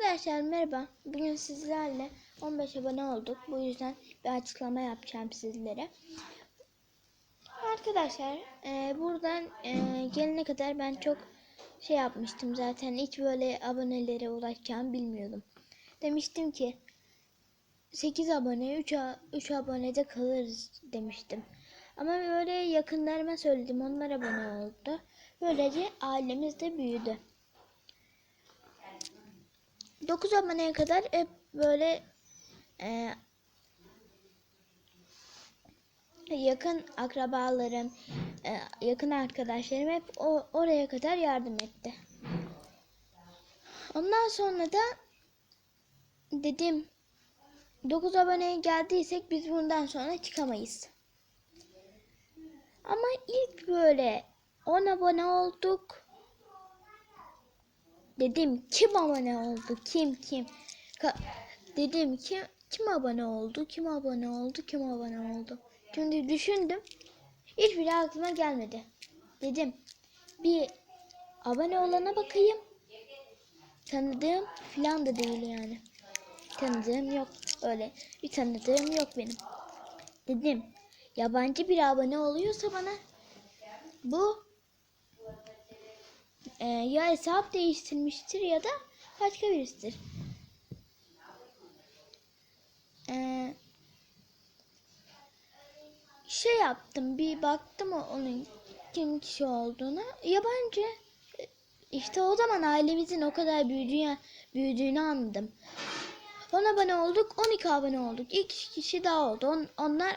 Arkadaşlar merhaba. Bugün sizlerle 15 abone olduk. Bu yüzden bir açıklama yapacağım sizlere. Arkadaşlar e, buradan e, gelene kadar ben çok şey yapmıştım zaten. Hiç böyle abonelere ulaşacağımı bilmiyordum. Demiştim ki 8 abone 3, 3 abonede kalırız demiştim. Ama böyle yakınlarıma söyledim. Onlar abone oldu. Böylece ailemiz de büyüdü. 9 aboneye kadar hep böyle e, yakın akrabalarım, e, yakın arkadaşlarım hep o, oraya kadar yardım etti. Ondan sonra da dedim 9 aboneye geldiysek biz bundan sonra çıkamayız. Ama ilk böyle 10 abone olduk. Dedim kim abone oldu? Kim kim? Ka- dedim kim kim abone oldu? Kim abone oldu? Kim abone oldu? Şimdi düşündüm. Hiçbiri aklıma gelmedi. Dedim bir abone olana bakayım. Tanıdığım filan da değil yani. Tanıdığım yok. Öyle bir tanıdığım yok benim. Dedim yabancı bir abone oluyorsa bana bu e, ya hesap değiştirmiştir ya da başka birisidir. E, şey yaptım bir baktım onun kim kişi olduğuna yabancı işte o zaman ailemizin o kadar büyüdüğünü, büyüdüğünü anladım. 10 abone olduk 12 abone olduk. İki kişi daha oldu. On, onlar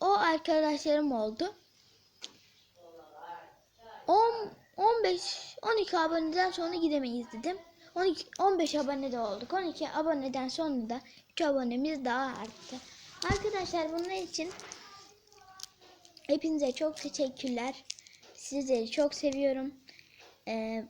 o arkadaşlarım oldu. 10 15 12 aboneden sonra gidemeyiz dedim. 12 15 abone de olduk. 12 aboneden sonra da 3 abonemiz daha arttı. Arkadaşlar bunun için hepinize çok teşekkürler. Sizleri çok seviyorum. Ee,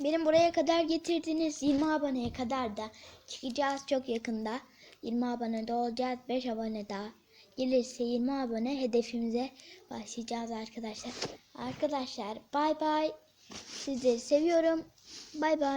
benim buraya kadar getirdiğiniz 20 aboneye kadar da çıkacağız çok yakında. 20 abone de olacağız. 5 abone daha. Gelirse 20 abone hedefimize başlayacağız arkadaşlar. Arkadaşlar bay bay. Sizleri seviyorum. Bay bay.